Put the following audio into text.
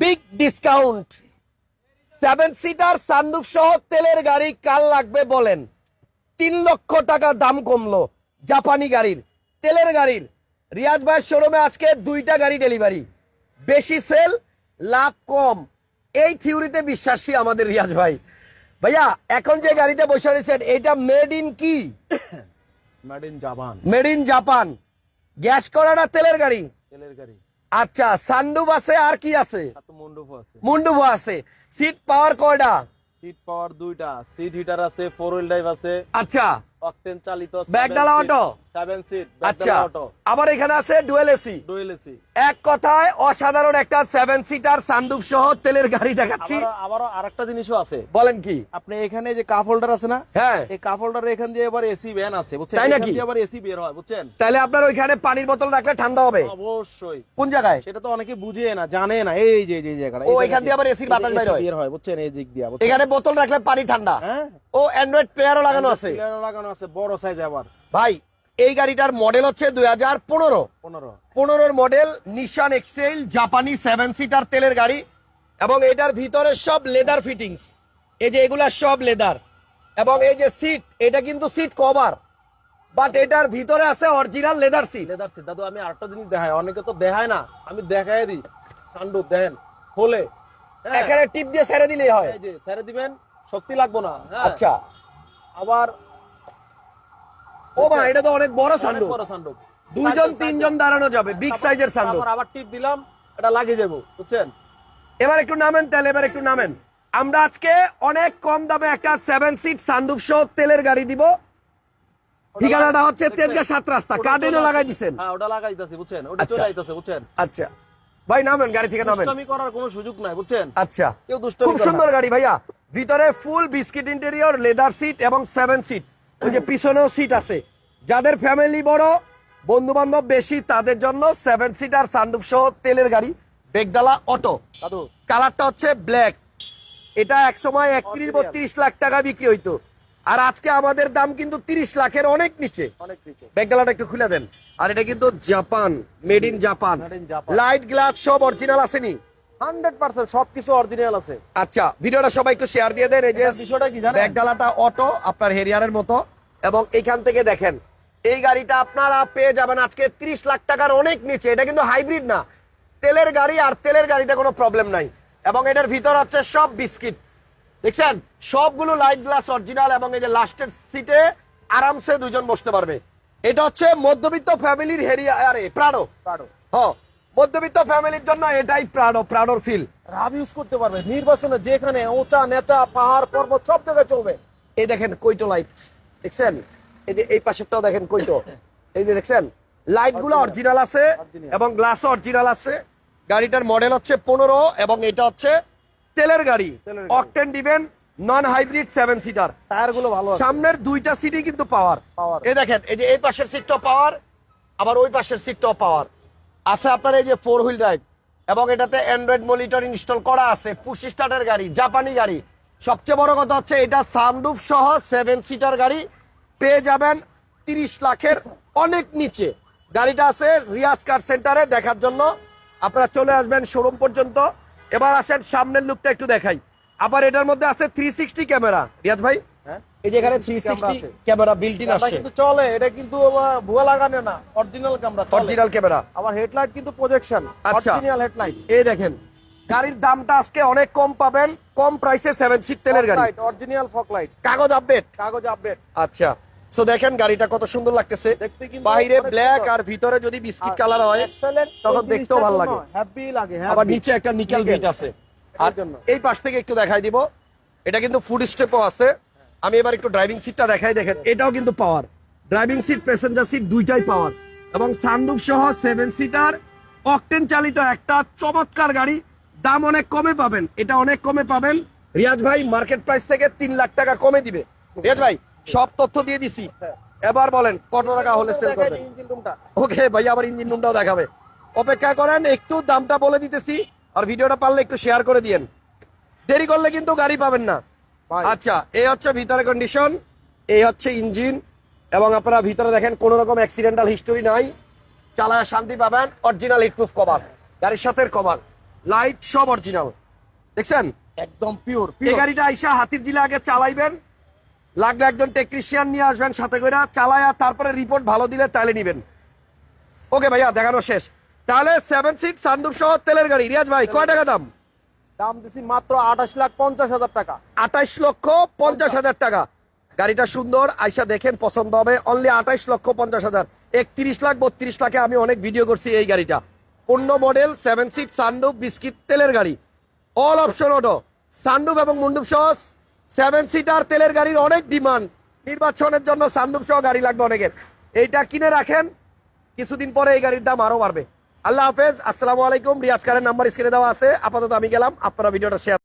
Big discount seven seater sunroof সহ তেলের গাড়ি কাল লাগবে বলেন? তিন লক্ষ টাকা দাম কমলো জাপানি গাড়ির। তেলের গাড়ির। রিয়াজ ভাইয়ের শোরুমে আজকে দুইটা গাড়ি ডেলিভারি বেশি সেল লাভ কম। এই থিওরিতে বিশ্বাসী আমাদের রিয়াজ ভাই। ভাইয়া এখন যে গাড়িতে বসে রয়েছেন এটা মেড ইন কি? Made in Japan made in Japan gas করা না তেলের গাড়ি। তেলের গাড়ি। আচ্ছা সানডুপ আছে আর কি আছে? মুন্ডুপ আছে। সিট পাওয়ার কয়টা? সিট পাওয়ার দুইটা। সিট হিটার আছে ফোর হুইল ড্রাইভ আছে। আচ্ছা। অকটেন চালিত ব্যাগডালা অটো? সেভেন সিট আচ্ছা আবার এখানে আছে ডুয়েল এসি ডুয়েল এসি এক কথায় অসাধারণ একটা সেভেন সিটার সানডুপ সহ তেলের গাড়ি দেখাচ্ছি। আবারও আরেকটা জিনিসও আছে। বলেন কি? আপনি এখানে যে কাপ হোল্ডার আছে না হ্যাঁ। এই কাপ হোল্ডার এখান দিয়ে এবার এসি ভ্যান আছে বুঝছেন? তাই নাকি? আবার এসি বের হয় বুঝছেন? তাহলে আপনার ওইখানে পানির বোতল রাখলে ঠান্ডা হবে। অবশ্যই। কোন জায়গায়? সেটা তো অনেকে বুঝে না জানে না। এই যে যে জায়গাটা ও, এখান দিয়ে আবার জায়গাটা। AC র বাতাস বের হয়। বের হয় বুঝছেন? এই দিক দিয়ে এখানে বোতল রাখলে পানি ঠান্ডা। হ্যাঁ। ও অ্যান্ড্রয়েড প্লেয়ারও লাগানো আছে। লাগানো আছে বড় সাইজ আবার। ভাই এই গাড়িটার মডেল হচ্ছে দুই হাজার পনেরো। পনেরো। পনেরোর মডেল নিশান এক্সটেল জাপানি সেভেন সিটার তেলের গাড়ি এবং এটার ভিতরে সব লেদার ফিটিংস এই যে এগুলা সব লেদার এবং এই যে সিট এটা কিন্তু সিট কভার বাট এটার ভিতরে আছে original leather seat leather seat দাদু আমি আরেকটা জিনিস দেখাই। অনেকে তো দেখায় না। আমি দেখাই দিই। সান্ডু দেন খোলে। হ্যাঁ, এখানে টিপ দিয়ে ছেড়ে দিলেই হয়। এই যে ছেড়ে দিবেন। শক্তি লাগবো না। হ্যাঁ। আচ্ছা। আবার ও মা এটা তো অনেক বড় অনেক সান্ডু বড় সান্ডু দুইজন তিনজন দাঁড়ানো যাবে। বিগ সাইজের সান্ডু তারপর আবার টিপ দিলাম এটা লাগিয়ে যাব বুঝছেন? এবার একটু নামেন তাহলে এবার একটু নামেন। আমরা আজকে অনেক কম দামে একটা সেভেন সিট সানরুফ সহ তেলের গাড়ি দিব। ঠিকানাটা হচ্ছে তেজগা সাত রাস্তা। কার্ডেনও লাগাই। দিছেন। হ্যাঁ ওটা লাগাই দিতেছি বুঝছেন? ওটা আচ্ছা। চলে আইতেছে বুঝছেন? আচ্ছা। ভাই নামেন গাড়ি থেকে নামেন। দুষ্টামি করার কোনো সুযোগ নাই বুঝছেন? আচ্ছা। কেউ দুষ্টামি খুব সুন্দর গাড়ি ভাইয়া। ভিতরে full biscuit interior leather seat এবং সেভেন সিট। ওই যে পিছনেও সিট আছে। যাদের ফ্যামিলি বড় বন্ধু বান্ধব বেশি তাদের জন্য সেভেন সিটার সানরুফ সহ তেলের গাড়ি। বেগডালা অটো। কালারটা হচ্ছে ব্ল্যাক। এটা এক সময় একত্রিশ। বত্রিশ লাখ টাকা বিক্রি হইতো। আর আজকে আমাদের দাম কিন্তু তিরিশ লাখের অনেক নিচে। ব্যাগডালাটা একটু খুলে দেন। আর এটা কিন্তু Japan made in Japan. Light glass সব অরিজিনাল আসেনি। সবকিছু অরিজিনাল আছে। আচ্ছা ভিডিওটা সবাই একটু শেয়ার দিয়ে দেন এই যে বিষয়টা কি জানেন? ব্যাগডালাটা অটো আপনার হেরিয়ারের মতো এবং এইখান থেকে দেখেন এই গাড়িটা আপনারা পেয়ে যাবেন আজকে 30 লাখ টাকার অনেক নিচে। এটা কিন্তু হাইব্রিড না। তেলের গাড়ি আর তেলের গাড়িতে কোনো প্রবলেম নাই। এবং এটার ভিতর হচ্ছে সব বিস্কিট। দেখছেন? সবগুলো লাইট গ্লাস অরিজিনাল এবং এই যে লাস্টের সিটে আরামসে দুজন বসতে পারবে। এটা হচ্ছে মধ্যবিত্ত ফ্যামিলির হেরিয়ারে প্রাডো কারও হ মধ্যবিত্ত ফ্যামিলির জন্য এটাই প্রাডো প্রাডোর ফিল রাব ইউজ করতে পারবে। নির্বাচনে যেখানে ওটা নেচা পাহাড় পর্বত সব জায়গায় চলবে। এই দেখেন কৈটো লাইট দেখছেন? এই যে এই পাশেরটাও দেখেন কৈটো এই যে দেখছেন? লাইটগুলো অরিজিনাল আছে এবং গ্লাস অরিজিনাল আছে। গাড়িটার মডেল হচ্ছে পনেরো এবং এটা হচ্ছে তেলের গাড়ি। অকটেন দিবেন নন হাইব্রিড সেভেন সিটার টায়ারগুলো ভালো আছে। সামনের দুইটা সিটই কিন্তু পাওয়ার এই দেখেন এই যে এই পাশের সিটটাও পাওয়ার আবার ওই পাশের সিটটাও পাওয়ার আছে আপনার এই যে ফোর হুইল ড্রাইভ এবং এটাতে অ্যান্ড্রয়েড মনিটর ইনস্টল করা আছে, পুশ স্টার্টের গাড়ি, জাপানি গাড়ি। সবচেয়ে বড় কথা হচ্ছে এটা সানরুফ সহ সেভেন সিটার গাড়ি পেয়ে যাবেন তিরিশ লাখের অনেক নিচে। গাড়িটা আছে রিয়াজ কার সেন্টারে দেখার জন্য। আপনারা চলে আসবেন শোরুম পর্যন্ত। এবার আসেন সামনের লুকটা একটু দেখাই। আবার এটার মধ্যে আছে থ্রি সিক্সটি ক্যামেরা। রিয়াজ ভাই? হ্যাঁ? এই যে এখানে থ্রি 360 ক্যামেরা। বিল্ট ইন আসছে। কিন্তু চলে এটা কিন্তু ভুয়া লাগানো না অরিজিনাল ক্যামেরা অরিজিনাল ক্যামেরা। আবার হেডলাইট কিন্তু প্রজেকশন। অরিজিনাল হেডলাইট এই দেখেন গাড়ির দামটা আজকে অনেক কম পাবেন কম প্রাইসে সেভেন সিট তেলের গাড়ি। অরিজিনাল ফক লাইট কাগজ আপডেট কাগজ আপডেট আচ্ছা সো দেখেন গাড়িটা কত সুন্দর লাগতেছে। দেখতে কিন্তু বাইরে ব্ল্যাক আর ভিতরে যদি বিস্কিট কালার হয় তখন দেখতেও ভালো লাগে। হ্যাপি লাগে আবার নিচে একটা নিকেল। বিট আছে। আর এই পাশ থেকে একটু দেখাই দিব। এটা কিন্তু ফুড স্টেপও আছে। আমি এবার একটু ড্রাইভিং সিটটা দেখাই দেখেন। এটাও কিন্তু power driving seat passenger seat দুইটাই পাওয়ার এবং সানরুফ সহ সেভেন সিটার অকটেন চালিত একটা চমৎকার গাড়ি। দাম অনেক কমে পাবেন। এটা অনেক কমে পাবেন। রিয়াজ ভাই মার্কেট প্রাইস থেকে তিন লাখ টাকা কমে দিবে। রিয়াজ ভাই সব তথ্য দিয়ে দিছি। এবার বলেন কত টাকা হলে সেল করবেন? ওকে ভাই আবার ইঞ্জিন রুমটাও দেখাবে। অপেক্ষা করেন একটু দামটা বলে দিতেছি। আর ভিডিওটা পারলে একটু শেয়ার করে দিয়েন। দেরি করলে কিন্তু গাড়ি পাবেন না। আচ্ছা এই হচ্ছে ভিতরে কন্ডিশন এই হচ্ছে ইঞ্জিন এবং আপনারা ভিতরে দেখেন কোনো রকম অ্যাক্সিডেন্টাল হিস্টোরি নাই। চালায় শান্তি পাবেন অরিজিনাল হিট প্রুফ কভার গাড়ির সাথে কভার লাইট সব অরিজিনাল দেখছেন? একদম পিওর এই গাড়িটা আইসা হাতির জিলে আগে চালাইবেন। লাগলে একজন টেকনিশিয়ান নিয়ে আসবেন সাথে করে চালায়া তারপরে রিপোর্ট ভালো দিলে তাহলে নিবেন। ওকে ভাইয়া দেখানো শেষ। তাহলে সেভেন সিক্স সানরুফ সহ তেলের গাড়ি। রিয়াজ ভাই কয় টাকা দাম? দাম দিছি মাত্র আঠাশ লাখ পঞ্চাশ হাজার টাকা। আঠাইশ লক্ষ পঞ্চাশ হাজার টাকা। গাড়িটা সুন্দর আইসা দেখেন পছন্দ হবে। অনলি আঠাইশ লক্ষ পঞ্চাশ হাজার। একত্রিশ লাখ বত্রিশ লাখে আমি অনেক ভিডিও করছি এই গাড়িটা। পূর্ণ মডেল সেভেন সিট সানডুপ বিস্কিট তেলের গাড়ি। অল অপশন অটো সানডুপ এবং মুন্ডুপ সহ সেভেন সিটার তেলের গাড়ির অনেক ডিমান্ড নির্বাচনের জন্য সানডুপ সহ গাড়ি লাগবে অনেকের। এইটা কিনে রাখেন কিছুদিন পরে এই গাড়ির দাম আরও বাড়বে। আল্লাহ হাফেজ। আসসালামু আলাইকুম। রিয়াজ কারের নাম্বার স্ক্রিনে দেওয়া আছে। আপাতত আমি গেলাম। আপনারা ভিডিওটা শেয়ার